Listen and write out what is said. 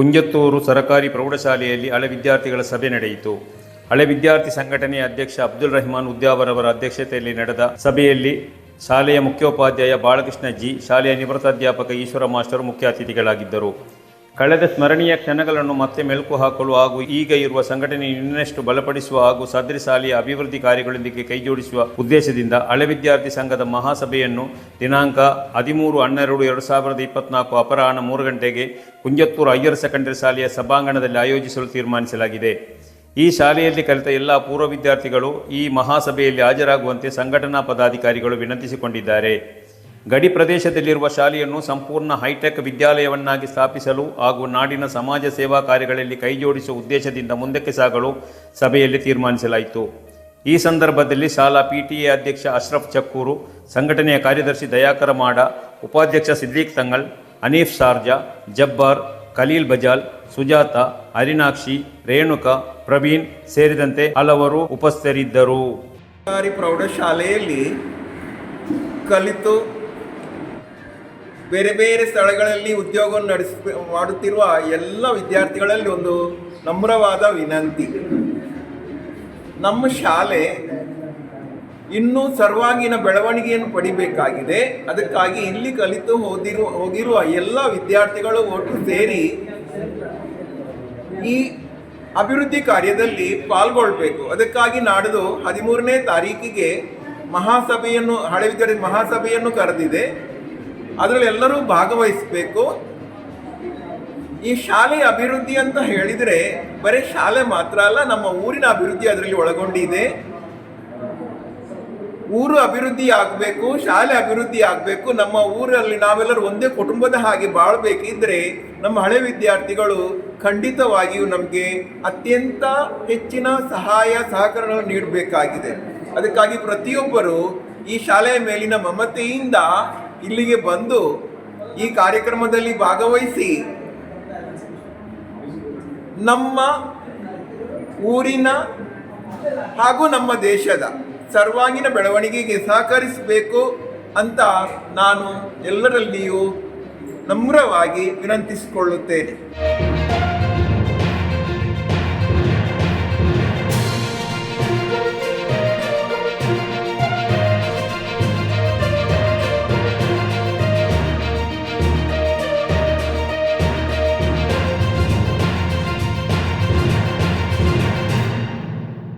ಕುಂಜತ್ತೂರು ಸರಕಾರಿ ಪ್ರೌಢಶಾಲೆಯಲ್ಲಿ ಹಳೆ ವಿದ್ಯಾರ್ಥಿಗಳ ಸಭೆ ನಡೆಯಿತು. ಹಳೆ ವಿದ್ಯಾರ್ಥಿ ಸಂಘಟನೆಯ ಅಧ್ಯಕ್ಷ ಅಬ್ದುಲ್ ರಹಮಾನ್ ಉದ್ಯಾವರವರ ಅಧ್ಯಕ್ಷತೆಯಲ್ಲಿ ನಡೆದ ಸಭೆಯಲ್ಲಿ ಶಾಲೆಯ ಮುಖ್ಯೋಪಾಧ್ಯಾಯ ಬಾಲಕೃಷ್ಣ ಜಿ, ಶಾಲೆಯ ನಿವೃತ್ತ ಅಧ್ಯಾಪಕ ಈಶ್ವರ ಮಾಸ್ಟರ್ ಮುಖ್ಯ ಅತಿಥಿಗಳಾಗಿದ್ದರು. ಕಳೆದ ಸ್ಮರಣೀಯ ಕ್ಷಣಗಳನ್ನು ಮತ್ತೆ ಮೆಲುಕು ಹಾಕಲು ಹಾಗೂ ಈಗ ಇರುವ ಸಂಘಟನೆ ಇನ್ನಷ್ಟು ಬಲಪಡಿಸುವ ಹಾಗೂ ಸದರಿ ಸಾಲಿಯ ಅಭಿವೃದ್ಧಿ ಕಾರ್ಯಗಳೊಂದಿಗೆ ಕೈಜೋಡಿಸುವ ಉದ್ದೇಶದಿಂದ ಹಳೆ ವಿದ್ಯಾರ್ಥಿ ಸಂಘದ ಮಹಾಸಭೆಯನ್ನು ದಿನಾಂಕ ಹದಿಮೂರು, ಹನ್ನೆರಡು, ಎರಡು ಸಾವಿರದ ಇಪ್ಪತ್ನಾಲ್ಕು ಅಪರಾಹ್ನ ಮೂರು ಗಂಟೆಗೆ ಕುಂಜತ್ತೂರು ಹೈಯರ್ ಸೆಕೆಂಡರಿ ಶಾಲೆಯ ಸಭಾಂಗಣದಲ್ಲಿ ಆಯೋಜಿಸಲು ತೀರ್ಮಾನಿಸಲಾಗಿದೆ. ಈ ಶಾಲೆಯಲ್ಲಿ ಕಲಿತ ಎಲ್ಲ ಪೂರ್ವ ವಿದ್ಯಾರ್ಥಿಗಳು ಈ ಮಹಾಸಭೆಯಲ್ಲಿ ಹಾಜರಾಗುವಂತೆ ಸಂಘಟನಾ ಪದಾಧಿಕಾರಿಗಳು ವಿನಂತಿಸಿಕೊಂಡಿದ್ದಾರೆ. ಗಡಿ ಪ್ರದೇಶದಲ್ಲಿರುವ ಶಾಲೆಯನ್ನು ಸಂಪೂರ್ಣ ಹೈಟೆಕ್ ವಿದ್ಯಾಲಯವನ್ನಾಗಿ ಸ್ಥಾಪಿಸಲು ಹಾಗೂ ನಾಡಿನ ಸಮಾಜ ಸೇವಾ ಕಾರ್ಯಗಳಲ್ಲಿ ಕೈಜೋಡಿಸುವ ಉದ್ದೇಶದಿಂದ ಮುಂದಕ್ಕೆ ಸಾಗಲು ಸಭೆಯಲ್ಲಿ ತೀರ್ಮಾನಿಸಲಾಯಿತು. ಈ ಸಂದರ್ಭದಲ್ಲಿ ಶಾಲಾ ಪಿಟಿಎ ಅಧ್ಯಕ್ಷ ಅಶ್ರಫ್ ಚಕ್ಕೂರು, ಸಂಘಟನೆಯ ಕಾರ್ಯದರ್ಶಿ ದಯಾಕರ ಮಾಡ, ಉಪಾಧ್ಯಕ್ಷ ಸಿದ್ದೀಕ್ ತಂಗಲ್ ಅನೀಫ್ ಶಾರ್ಜಾ ಜಬ್ಬಾರ್, ಖಲೀಲ್ ಬಜಾಲ್, ಸುಜಾತ, ಹರಿನಾಕ್ಷಿ, ರೇಣುಕಾ, ಪ್ರವೀಣ್ ಸೇರಿದಂತೆ ಹಲವರು ಉಪಸ್ಥಿತರಿದ್ದರು. ಸರ್ಕಾರಿ ಪ್ರೌಢಶಾಲೆಯಲ್ಲಿ ಕಲಿತು ಬೇರೆ ಬೇರೆ ಸ್ಥಳಗಳಲ್ಲಿ ಉದ್ಯೋಗವನ್ನು ನಡೆಸ ಮಾಡುತ್ತಿರುವ ಎಲ್ಲ ವಿದ್ಯಾರ್ಥಿಗಳಲ್ಲಿ ಒಂದು ನಮ್ರವಾದ ವಿನಂತಿ. ನಮ್ಮ ಶಾಲೆ ಇನ್ನೂ ಸರ್ವಾಂಗೀಣ ಬೆಳವಣಿಗೆಯನ್ನು ಪಡಿಬೇಕಾಗಿದೆ. ಅದಕ್ಕಾಗಿ ಇಲ್ಲಿ ಕಲಿತು ಹೋದಿರುವ ಹೋಗಿರುವ ಎಲ್ಲ ವಿದ್ಯಾರ್ಥಿಗಳು ಒಟ್ಟು ಸೇರಿ ಈ ಅಭಿವೃದ್ಧಿ ಕಾರ್ಯದಲ್ಲಿ ಪಾಲ್ಗೊಳ್ಬೇಕು. ಅದಕ್ಕಾಗಿ ನಾಡಿದು ಹದಿಮೂರನೇ ತಾರೀಕಿಗೆ ಮಹಾಸಭೆಯನ್ನು ಹಳೆ ವಿದ್ಯಾರ್ಥಿ ಮಹಾಸಭೆಯನ್ನು ಕರೆದಿದೆ. ಅದರಲ್ಲಿ ಎಲ್ಲರೂ ಭಾಗವಹಿಸಬೇಕು. ಈ ಶಾಲೆಯ ಅಭಿವೃದ್ಧಿ ಅಂತ ಹೇಳಿದರೆ ಬರೀ ಶಾಲೆ ಮಾತ್ರ ಅಲ್ಲ, ನಮ್ಮ ಊರಿನ ಅಭಿವೃದ್ಧಿ ಅದರಲ್ಲಿ ಒಳಗೊಂಡಿದೆ. ಊರು ಅಭಿವೃದ್ಧಿ ಆಗಬೇಕು, ಶಾಲೆ ಅಭಿವೃದ್ಧಿ ಆಗಬೇಕು, ನಮ್ಮ ಊರಲ್ಲಿ ನಾವೆಲ್ಲರೂ ಒಂದೇ ಕುಟುಂಬದ ಹಾಗೆ ಬಾಳ್ಬೇಕಿದ್ರೆ ನಮ್ಮ ಹಳೆ ವಿದ್ಯಾರ್ಥಿಗಳು ಖಂಡಿತವಾಗಿಯೂ ನಮಗೆ ಅತ್ಯಂತ ಹೆಚ್ಚಿನ ಸಹಾಯ, ಸಹಕಾರಗಳನ್ನು ನೀಡಬೇಕಾಗಿದೆ. ಅದಕ್ಕಾಗಿ ಪ್ರತಿಯೊಬ್ಬರು ಈ ಶಾಲೆಯ ಮೇಲಿನ ಮಮತೆಯಿಂದ ಇಲ್ಲಿಗೆ ಬಂದು ಈ ಕಾರ್ಯಕ್ರಮದಲ್ಲಿ ಭಾಗವಹಿಸಿ ನಮ್ಮ ಊರಿನ ಹಾಗೂ ನಮ್ಮ ದೇಶದ ಸರ್ವಾಂಗೀಣ ಬೆಳವಣಿಗೆಗೆ ಸಹಕರಿಸಬೇಕು ಅಂತ ನಾನು ಎಲ್ಲರಲ್ಲಿಯೂ ನಮ್ರವಾಗಿ ವಿನಂತಿಸಿಕೊಳ್ಳುತ್ತೇನೆ.